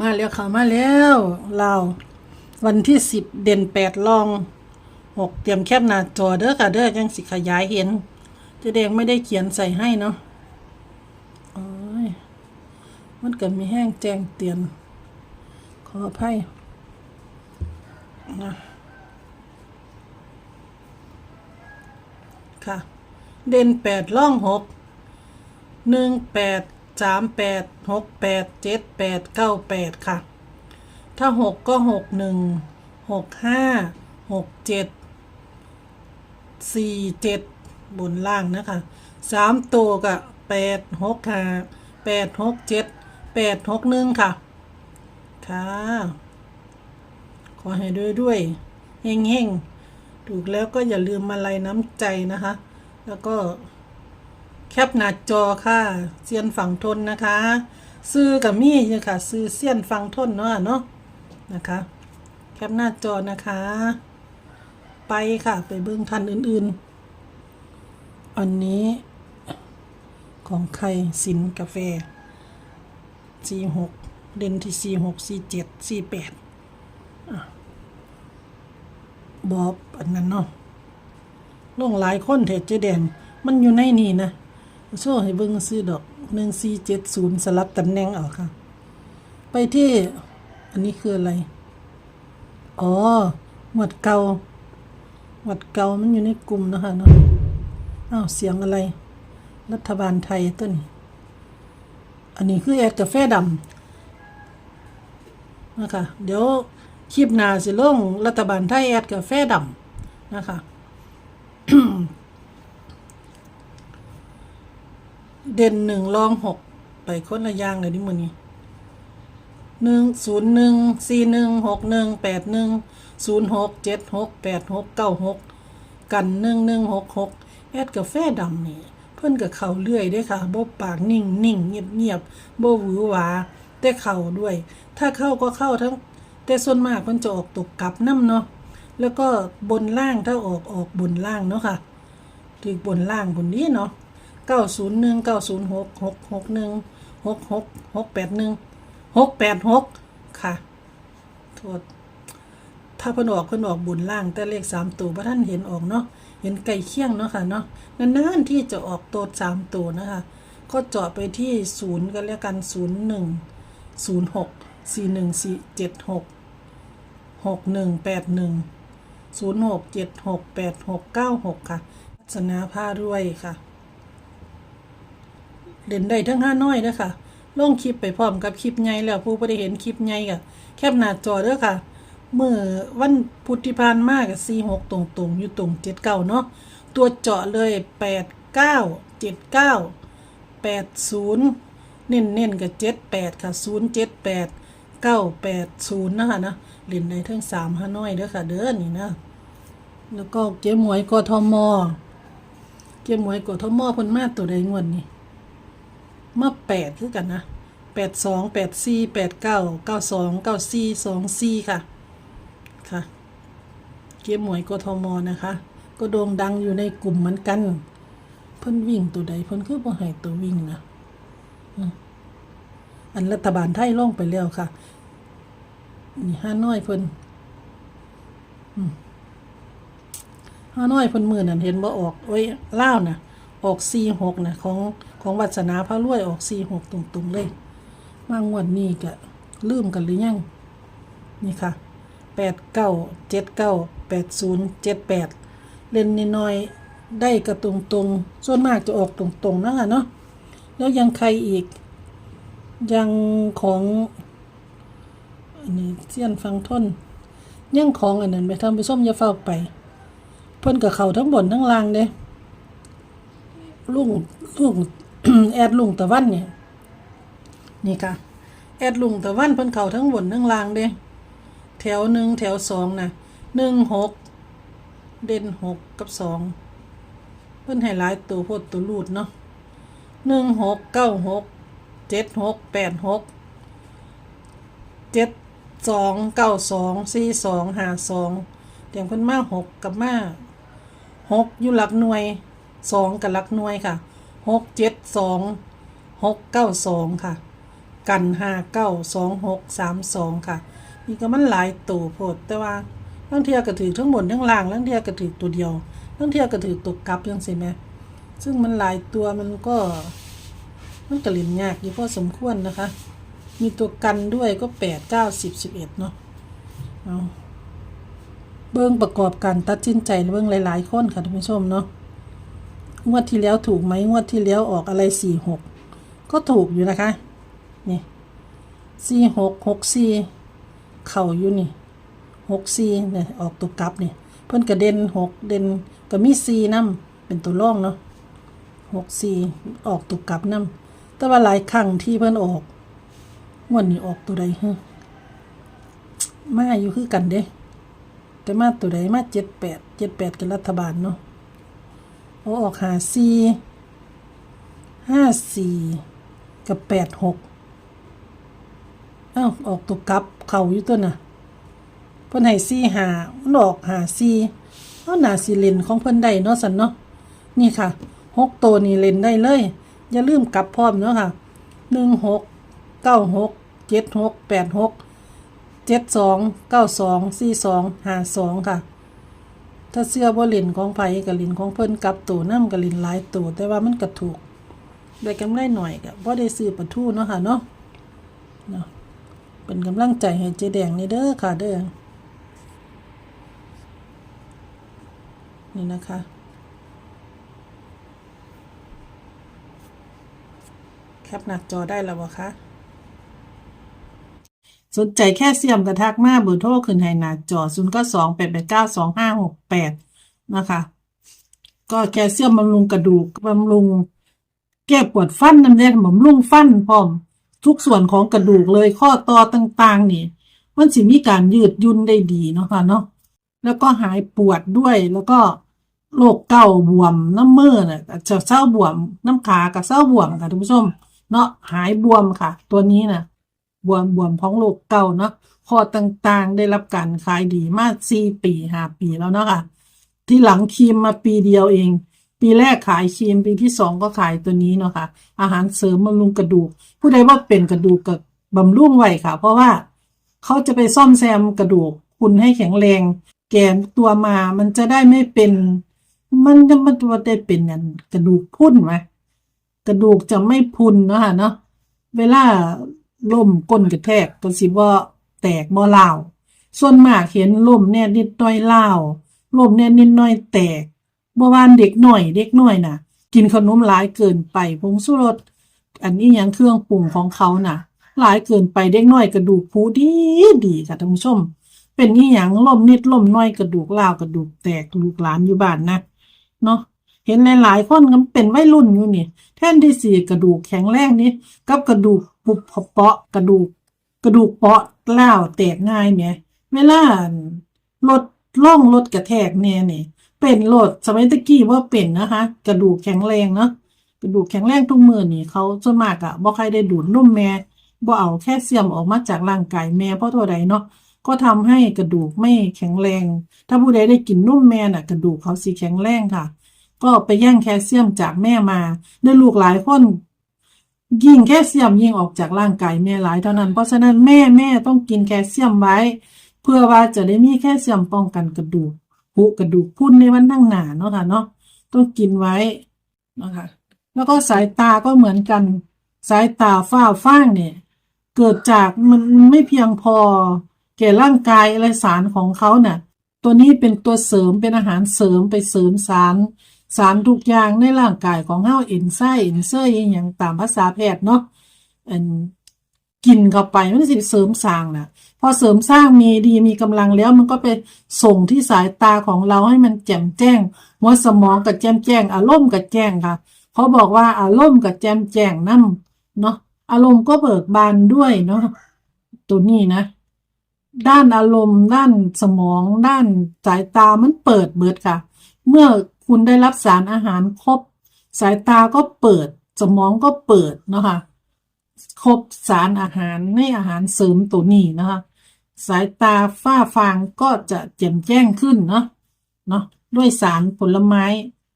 มาแล้วค่ะมาแล้วเราวันที่สิบเด่นแปดลองหกเตรียมแคบหน้าจอเด้อค่ะเด้อยังสิขยายเห็นเจะแดงไม่ได้เขียนใส่ให้เนาะโอ้ยมันก็มีแห้งแจ้งเตือน ขออภัยนะค่ะ เด่นแปดล่องหกหนึ่งแปด สามแปดหกแปดเจ็ดแปดเก้าแปดค่ะ ถ้าหกก็หกหนึ่งหกห้าหกเจ็ดสี่เจ็ดบนล่างนะคะสามตัวกับแปดหกห้าแปดหกเจ็ดแปดหกหนึ่งค่ะ ค่ะ ขอให้ด้วยด้วยเฮงเฮงถูกแล้วก็อย่าลืมมาลัยน้ำใจนะคะ แล้วก็ แคปหน้าจอค่ะเซียนฝั่งทนนะคะ ซื้อกับมี่เนี่ยค่ะซื้อเซียนฝั่งทนเนาะเนาะนะคะ แคปหน้าจอนะคะ ไปค่ะไปเบื้องทันอื่นๆ อันนี้ของใครสินกาแฟ46เด่นที่46 47 48บอบอันนั้นเนาะลงหลายคนเถอะเจแดงมันอยู่ในนี่นะ โซ่ให้เบิ่งซื้อดอกหนึ่งสี่เจ็ดศูนย์สลับตำแหน่งเอาค่ะ ไปที่ อันนี้คืออะไร อ๋อหมวดเก่าหมวดเก่ามันอยู่ในกลุ่มนะคะเนาะอ้าวเสียงอะไร รัฐบาลไทยต้น อันนี้คือแอดกาแฟดำนะคะ เดี๋ยวคลิปหน้าสิลงรัฐบาลไทยแอดกาแฟดำนะคะ เด่นหนึ่งรองหกไปคนละอย่างเลยนี่มือนี้หนึ่งศูนย์หนึ่งสี่หนึ่งหกหนึ่งแปดหนึ่งศูนย์หกเจ็ดหกแปดหกเก้าหกกันหนึ่งหนึ่งหกหกแอดกาแฟดำนี่เพิ่นกับเขาเลื่อยได้ค่ะบ่ปากนิ่งนิ่งเงียบเงียบบ่หวือหวาแต่เข่าด้วย ถ้าเข้าก็เข้าทั้ง แต่ส่วนมากมันจะออกตกกลับน้ำเนาะแล้วก็บนล่างถ้าออกออกบนล่างเนาะค่ะถึกบนล่างบนนี้เนาะ เก้าศูนย์หนึ่งเก้าศูนย์หกหกหกหนึ่งหกหกหกแปดหนึ่งหกแปดหกค่ะโทษถ้าเพิ่นออกเพิ่นออกบนล่าง แต่เลขสามตัวพระท่านเห็นออกเนาะเห็นไก่เคี่ยงเนาะค่ะเนาะนานๆที่จะออกตัวสามตัวนะคะ ก็เจาะไปที่ศูนย์กันแล้วกันศูนย์หนึ่งศูนย์หกสี่หนึ่งสี่เจ็ดหกหกหนึ่งแปดหนึ่งศูนย์หกเจ็ดหกแปดหกเก้าหกค่ะวัฒนาผ้ารวยค่ะ เด่นได้ทั้งห้าน้อยเด้อค่ะลงคลิปไปพร้อมกับคลิปใหญ่แล้วผู้บ่ได้เห็นคลิปใหญ่ก็แคปหน้าจอเด้อค่ะเมื่อวันพุธที่ผ่านมากับสี่หกตรงๆ อยู่ตรงเจ็ดเก้าเนาะตัวเจาะเลยแปดเก้าเจ็ดเก้าแปดศูนย์เน้นเน้นๆกับเจ็ดแปดค่ะศูนย์เจ็ดแปดเก้าแปดศูนย์นะคะนะเล่นได้ทั้งสามห้าน้อยเด้อค่ะ เด้อนี่นะแล้วก็เจ๊หมวยกทมเจ๊หมวยกทมเพิ่นมาตัวใดงวดนี้ มาแปดคือกันนะแปดสองแปดสี่แปดเก้าเก้าสองเก้าสี่สองสี่ค่ะ ค่ะเจ๊หมวยกทมนะคะ ก็โด่งดังอยู่ในกลุ่มเหมือนกัน เพิ่นวิ่งตัวใดเพิ่นคือบ่ให้ตัววิ่งนะอันรัฐบาลไทยล่องไปแล้วค่ะ นี่ห้าน้อยเพิ่นฮาน้อยเพิ่นมือนั่นเห็นบ่ออกโอ้ยเล่าวน่ะ ออก46น่ะของของวัสนาพระรวยออก46ตรงๆเลยมางวดนี้ก็ลืมกันหรือยัง นี่ค่ะ89 79 80 78เล่นน้อยๆได้กระตรงๆส่วนมากจะออกตรงๆนะคะเนาะแล้วยังใครอีก ยังของอันนี้เสี้ยนฟังทนยังของอันนั้นไปทำไปส้มยาเฝ้าไป เพิ่นกับเขาทั้งบนทั้งล่างเด้ ลุงลุงแอดลุงตะวันเนี่ยนี่ค่ะ แอดลุงตะวันเพิ่นเข่าทั้งบนทั้งล่างเด้แถวหนึ่งแถวสองนะหนึ่งหกเด่นหกกับสองเพิ่นให้หลายตัวโพดตัวรูดเนาะหนึ่งหกเก้าหกเจ็ดหกแปดหกเจ็ดสองเก้าสองสี่สองห้าสองเตียงเพิ่นมาหกกับมาหกอยู่หลักหน่วย สองกับลักหน่วยค่ะหกเจ็ดสองหกเก้าสองค่ะ กันห้าเก้าสองหกสามสองค่ะนี่ก็มันหลายตัวโพดแต่ว่าลังเทียก็ถือทั้งหมดทั้งล่างลังเทียก็ถือตัวเดียวลังเทียก็ถือตัวกลับยังสิแม่ซึ่งมันหลายตัวมันก็มันก็เล่นยากอยู่พอสมควรนะคะ มีตัวกันด้วยก็แปดเก้าสิบสิบเอ็ดเนาะเอาเบิ้องประกอบการตัดสินใจเบิ้งหลาย ๆ คนค่ะท่านผู้ชมเนาะ งวดที่แล้วถูกไหมงวดที่แล้วออกอะไรสี่หกก็ถูกอยู่นะคะนี่สี่หกหกสี่เข่าอยู่นี่หกสี่เนี่ยออกตัวกลับนี่เพิ่นกระเด็นหกเด่นก็มีสี่น้ำเป็นตัวร่องเนาะหกสี่ออกตัวกลับน้ำแต่ว่าหลายครั้งที่เพิ่นออกงวดนี้ออกตัวใดฮะมาอยู่คือกันเด้แต่มาตัวใดมาเจ็ดแปดเจ็ดแปดกับรัฐบาลเนาะ เอาออกหาสี่ห้าสี่กับแปดหกอ้าวออกตัวกลับเข่าอยู่ตัวน่ะเพิ่นให้สี่หามันออกหาสี่เอาหนาสีเลนของเพิ่นได้เนาะสันเนาะนี่ค่ะหกตัวนี่เลนได้เลย อย่าลืมกลับพร้อมเนาะค่ะหนึ่งหกเก้าหกเจ็ดหกแปดหกเจ็ดสองเก้าสองสี่สองห้าสองค่ะ ถ้าเสื้อบ่ลินของไผกับลินของเพิ่นกลับตัวน้ำกับลินหลายตัวแต่ว่ามันก็ถูกได้กำไรหน่อยก็บ่ได้ซื้อปลาทูเนาะค่ะเนาะเนาะเป็นกำลังใจให้เจแดงนี่เด้อค่ะเด้อนี่นะคะแคปหนักจอได้แล้วบ่คะ สนใจแค่เสียมกระทักมาเบอร์โทรขึ้นให้หน้าจอ0 9 2 8 8 9 2 5 6 8นะคะก็แคลเซียมบำรุงกระดูกบำรุง แก้ปวดฟันนั่นเองบำรุงฟันพร้อม ทุกส่วนของกระดูกเลยข้อต่อต่างๆ นี่ มันสิมีการยืดยุ่นได้ดีเนาะค่ะเนาะแล้วก็หายปวดด้วยแล้วก็โรคเก่าบวมน้ำมือน่ะจะเศร้าบวมน้ำขากับเศร้าบวมค่ะท่านผู้ชม เนาะหายบวมค่ะ ตัวนี้น่ะ บวมบวมของโรคเก่าเนาะข้อต่างๆ ได้รับการขายดีมากสี่ปีห้าปีแล้วเนาะค่ะ ที่หลังครีมมาปีเดียวเอง ปีแรกขายครีมปีที่สองก็ขายตัวนี้เนาะค่ะ อาหารเสริมบำรุงกระดูก ผู้ใดว่าเป็นกระดูกกับบำรุงไว้ค่ะ เพราะว่าเขาจะไปซ่อมแซมกระดูกคุณให้แข็งแรง แกนตัวมามันจะได้ไม่เป็น มันจะมันจะได้เป็นอันกระดูกพุ่นไหมกระดูกจะไม่พุนเนาะค่ะเนาะเวลา ล่มก้นกระแทกก็สิว่าแตกบ่ลาวส่วนมากเห็นล่มเนี่ยนิดน่อยเล่าล่มเนี่ยนิดน่อยแตกบ่วานเด็กหน่อย เด็กหน่อยน่ะ กินขนมหลายเกินไปผงชูรสอันนี้ยังเครื่องปรุงของเขาน่ะ หลายเกินไปเด็กน้อยกระดูกผูดีดีค่ะท่านผู้ชม เป็นนี่หยังล่มนิดล่มน้อยกระดูกลาวกระดูกแตกลูกหลานอยู่บ้านนะเนาะเห็นหลายๆคนก็เป็นวัยรุ่นอยู่นี่ แท่นที่สี่กระดูกแข็งแรงนี่กับกระดูก ปุบเปาะกระดูก กระดูกเปาะล้าวแตกง่ายเนี่ยเวลารถล่องรถกระแทกเนี่ยนี่ เป็นรถสมัยตะกี้ว่าเป็นนะคะ กระดูกแข็งแรงเนาะกระดูกแข็งแรงทุกมือนี่เขาส่วนมากอะบ่ใครได้ดูดนุ่มแม่บ่เอาแค่เสียมออกมาจากร่างกายแม่เพราะตัวใดเนาะก็ทำให้กระดูกไม่แข็งแรง ถ้าผู้ใดได้กินนุ่มแม่น่ะ กระดูกเขาสีแข็งแรงค่ะ ก็ไปแย่งแคลเซียมจากแม่มาได้ลูกหลายคน ยิ่งแคลเซียมยิ่งออกจากร่างกายแม่หลายเท่านั้น เพราะฉะนั้นแม่แม่ต้องกินแคลเซียมไว้ เพื่อว่าจะได้มีแคลเซียมป้องกันกระดูกผุกระดูกพุ่นในวันข้งหนาเนาะค่ะเนาะต้องกินไว้นะคะแล้วก็สายตาก็เหมือนกัน สายตาฝ้าฟ้างเนี่ย เกิดจากมันไม่เพียงพอแก่ร่างกายอะไรสารของเขาเนี่ยตัวนี้เป็นตัวเสริมเป็นอาหารเสริมไปเสริมสาร สารทุกอย่างในร่างกายของเฮาเอนไส้เอนเซอร์อหย่างตามภาษาแพทย์เนาะอันกินเข้าไปมันสิเสริมสร้างนะพอเสริมสร้างมีดีมีกำลังแล้วมันก็ไปส่งที่สายตาของเราให้มันแจ่มแจ้งหัวสมองกับแจ่มแจ้ง อารมณ์กับแจ้งค่ะเขาบอกว่าอารมณ์กับแจ่มแจ้งนั่เนาะอารมณ์ก็เบิกบานด้วยเนาะตัวนี้นะ ด้านอารมณ์ ด้านสมอง ด้านสายตามันเปิดเบิดค่ะ เมื่อ คุณได้รับสารอาหารครบ สายตาก็เปิด สมองก็เปิดเนาะค่ะครบสารอาหารในอาหารเสริมตัวนี้นะคะ สายตาฝ้าฟางก็จะแจ่มแจ้งขึ้นเนาะเนาะด้วยสารผลไม้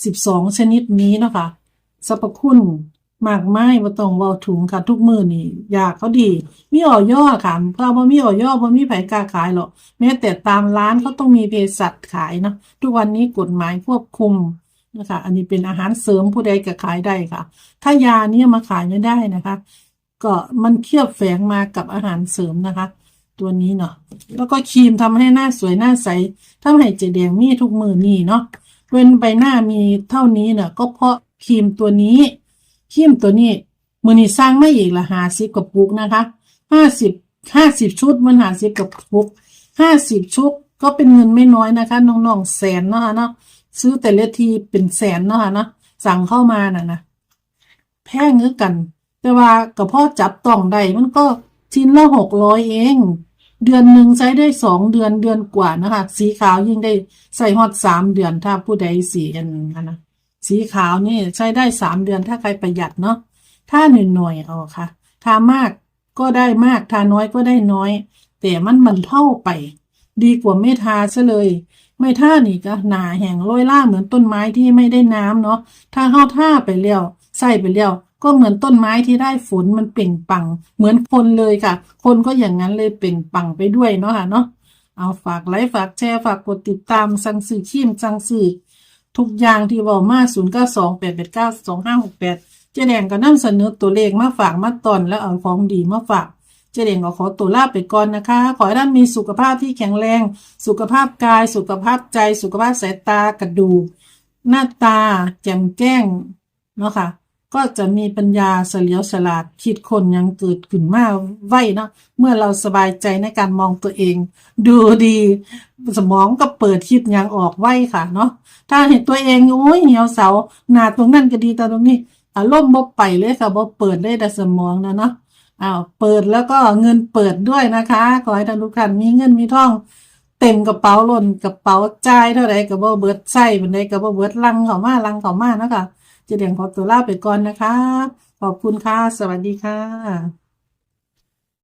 12 ชนิดนี้นะคะสรรพคุณ มากไม้บ่ต้องเว้าถุงค่ะ ทุกมื้อนี่ยาเขาดี มีออยค่ะเพราะบ่มีออยบ่มีไผกล้าขายหรอกแม้แต่ตามร้านเขาต้องมีเภสัชขายเนาะทุกวันนี้กฎหมายควบคุมนะคะ อันนี้เป็นอาหารเสริมผู้ใดก็ขายได้ค่ะ ถ้ายาเนี่ยมาขายไม่ได้นะคะ ก็มันเคลือบแฝงมากับอาหารเสริมนะคะ ตัวนี้เนาะแล้วก็ครีมทำให้หน้าสวยหน้าใสทำให้เจแดงมีทุกมือนี่เนาะเว้นใบหน้ามีเท่านี้เนี่ยก็เพราะครีมตัวนี้ ครีมตัวนี้มือนี้สร้างไม่อีกละหาสิบกระปุกนะคะห้าสิบห้าสิบชุดมันหาสิบกระปุกห้าสิบชุดก็เป็นเงินไม่น้อยนะคะน้องๆแสนเนาะคะเนาะซื้อแต่ละทีเป็นแสนเนาะคะเนาะสั่งเข้ามาน่ะนะแพงเงือกัน แต่ว่ากับพ่อจับต้องได้มันก็ชิ้นละหกร้อยเอง เดือนหนึ่งใช้ได้สองเดือนเดือนกว่านะคะ สีขาวยิ่งได้ใส่ฮอดสามเดือนถ้าผู้ใดสีอันนั้นนะ สีขาวนี่ใช้ได้สามเดือนถ้าใครประหยัดเนาะถ้าหนึ่งหน่วยเอาค่ะ ทามากก็ได้มาก ทาน้อยก็ได้น้อย แต่มันมันเท่าไป ดีกว่าไม่ทาซะเลย ไม่ท่านี่ก็หนาแห้งโรยล่าเหมือนต้นไม้ที่ไม่ได้น้ำเนาะถ้าเข้าท่าไปแล้วใส่ไปแล้วก็เหมือนต้นไม้ที่ได้ฝนมันเปล่งปัง เหมือนคนเลยค่ะ คนก็อย่างนั้นเลยเปล่งปังไปด้วยเนาะค่ะเนาะเอาฝากไลค์ฝากแชร์ฝากกดติดตามสั่งซื้อขีมสั่งซื้อ ทุกอย่างที่บอกมา0 9 2 8 8 9 2 5 6 8เจ๊แดงก็นำเสนอตัวเลขมาฝากมาตอนแล้วเอาของดีมาฝากเจเด่งก็ขอตัวลาไปก่อนนะคะ ขอให้ท่านมีสุขภาพที่แข็งแรง สุขภาพกาย สุขภาพใจ สุขภาพสายตากระดูก หน้าตา แจ่มแจ้ง เนาะค่ะ ก็จะมีปัญญาเฉลียวฉลาดคิดคนยังเกิดขึ้นมาไวเนาะเมื่อเราสบายใจในการมองตัวเอง ดูดี สมองก็เปิดคิดยังออกไวค่ะเนาะถ้าเห็นตัวเองโอ้ยเหี่ยวเสาหนาตรงนั้นก็ดีแต่ตรงนี้อารมณ์บ่ไปเลยค่ะบ่เปิดเลยแต่สมองนะเนาะอ้าวเปิดแล้วก็เงินเปิดด้วยนะคะขอให้ท่านทุกท่านมีเงินมีทองเต็มกระเป๋าล้นกระเป๋าจ่ายเท่าไรก็บ่เบิดใส่บันไดก็บ่เบิดลังเข้ามาลังเข้ามานะคะ เจะเดียงขอตัวลาไปก่อนนะคะ ขอบคุณค่ะ สวัสดีค่ะ